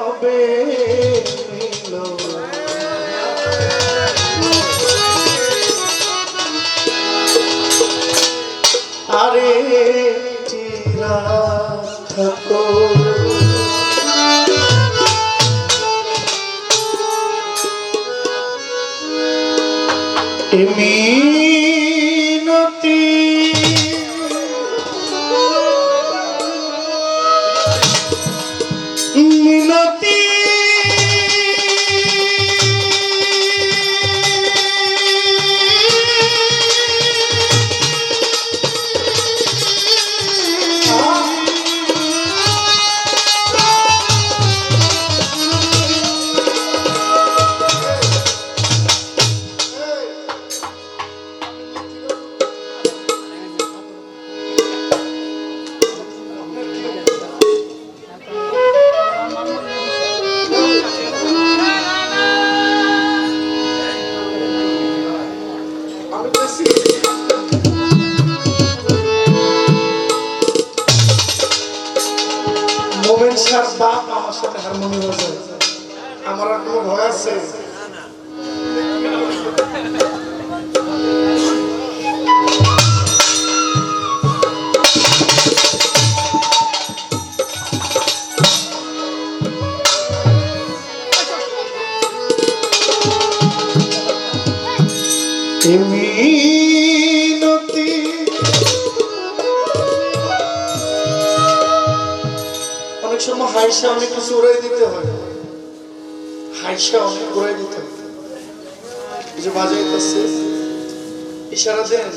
হবে কিছু উড়াই দিতে হয়। হাইসা অনেক উড়াই দিতে হয়। যে বাজাইতেছে ইশারা দেন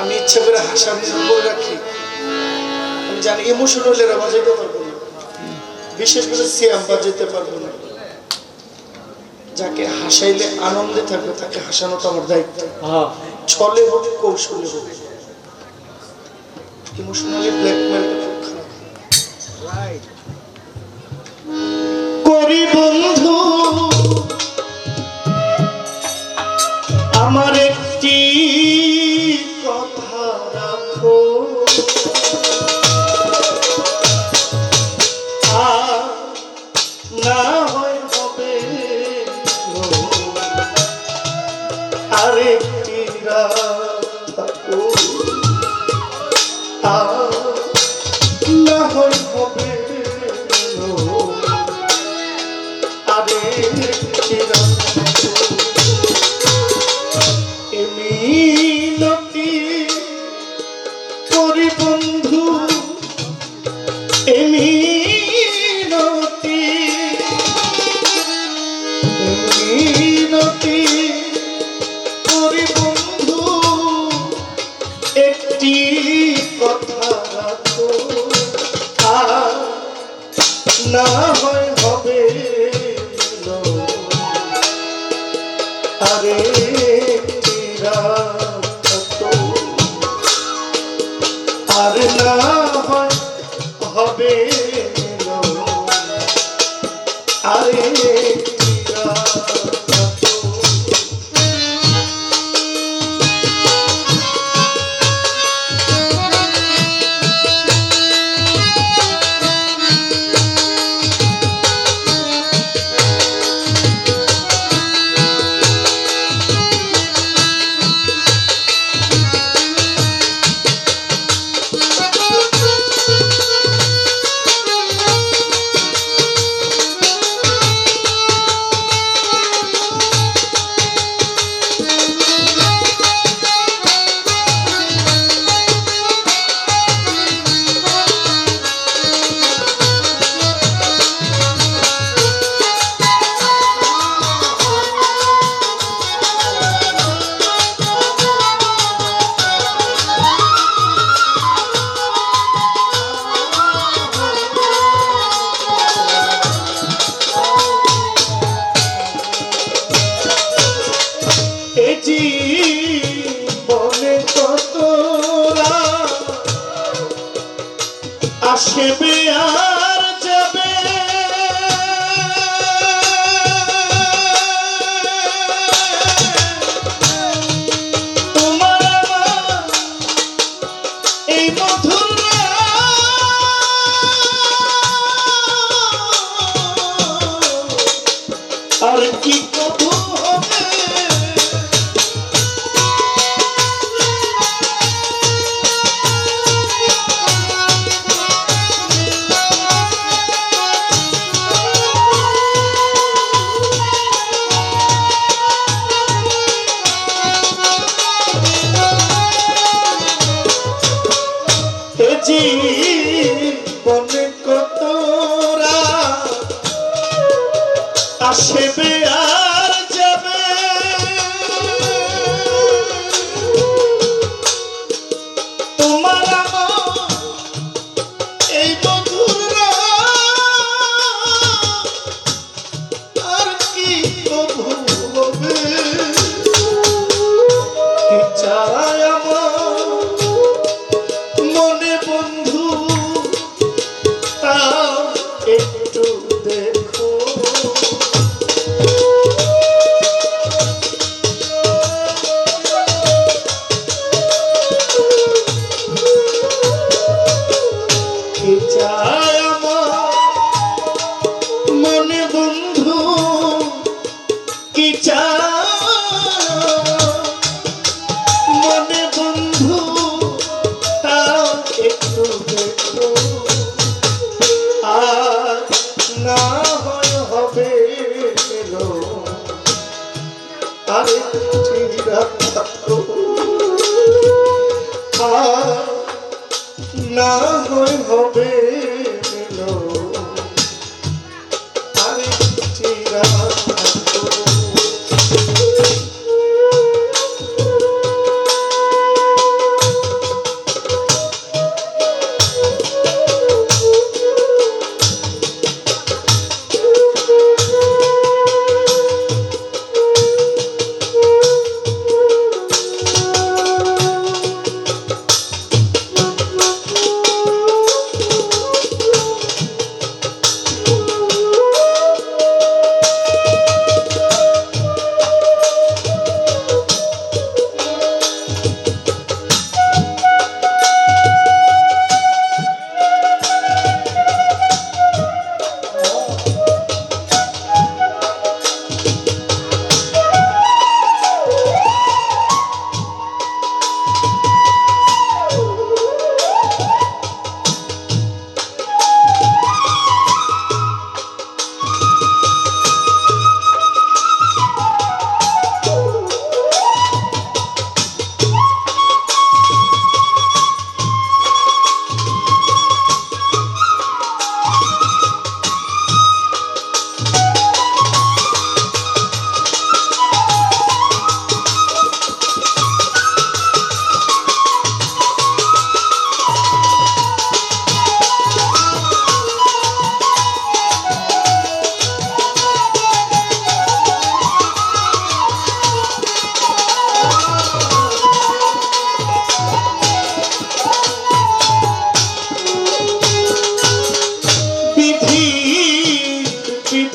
আমি ইচ্ছা করে হাসা করে রাখি। আমি জানি বাজাইতে পারব না। বিশেষ করে সিয়াম বাজাইতে পারব না। যাকে হাসাইলে আনন্দে থাকবে তাকে হাসানোটা আমার দায়িত্ব। ছলে হোক কৌশলে হোক। ইমোশনালি ব্ল্যাকমেল করি বন্ধু আরে আর না হবে না হয় হবে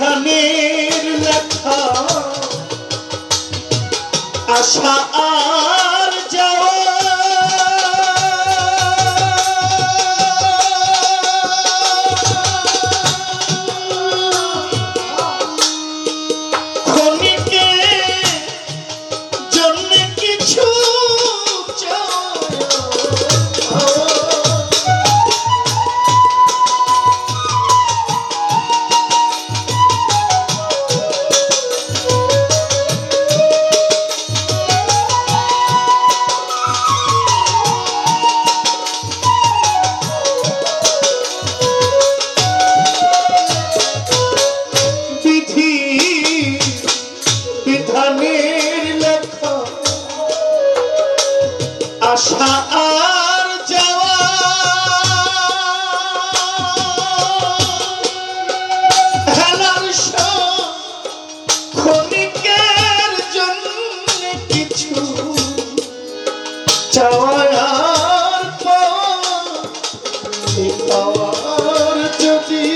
ধানের লেখা। আশা আ চাওয়ার পাওয়া পাওয়ার যদি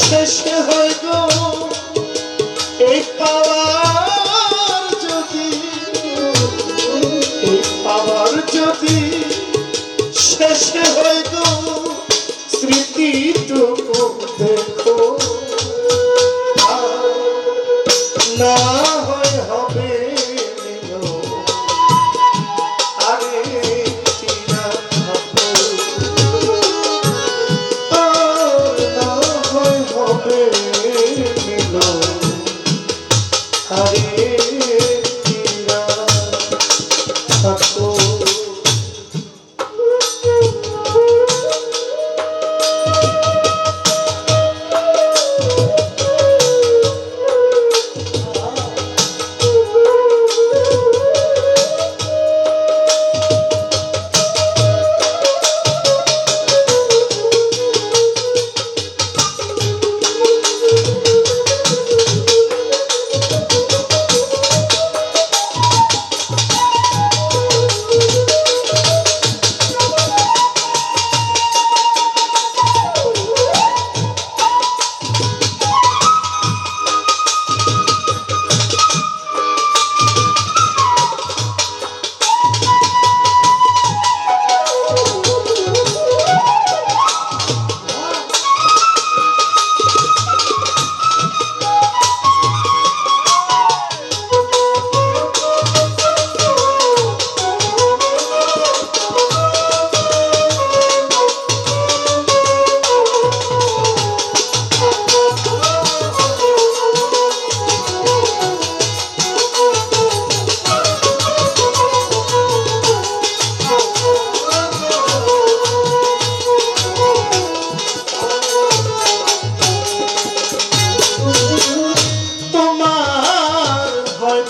শেষ হয় গো, এই পাওয়ার যদি, এই পাওয়ার যদি শেষ হয় গো, স্মৃতি তুমি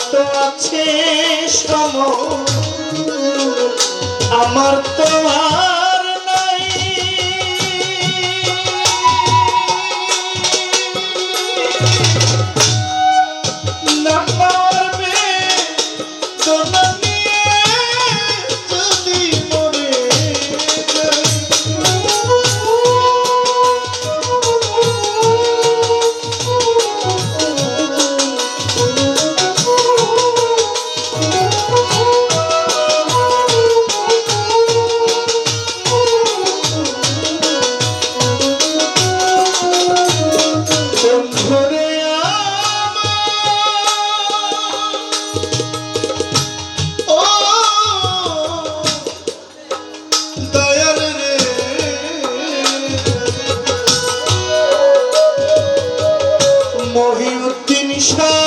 তো আছে সম আমার তো আছে মহিউদ্দিন তোমার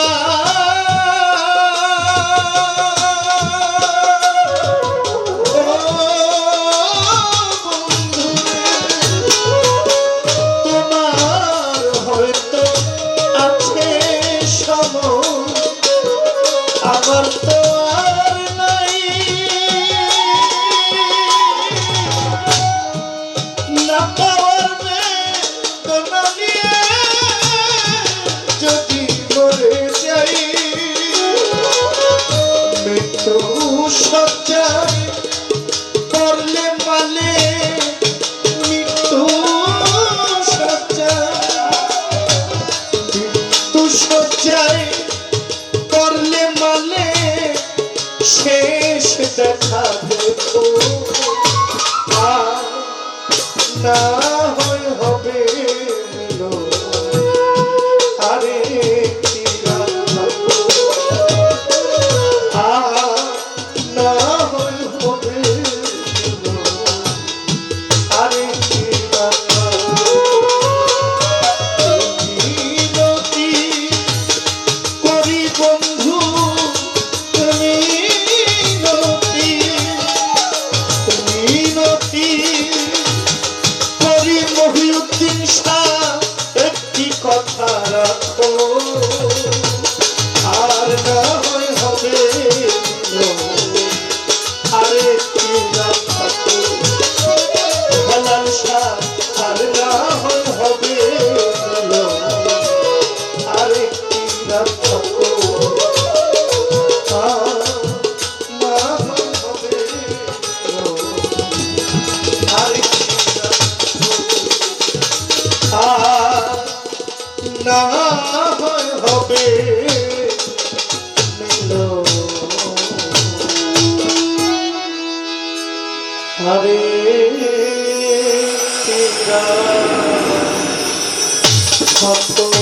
না হরে কৃষ্ণ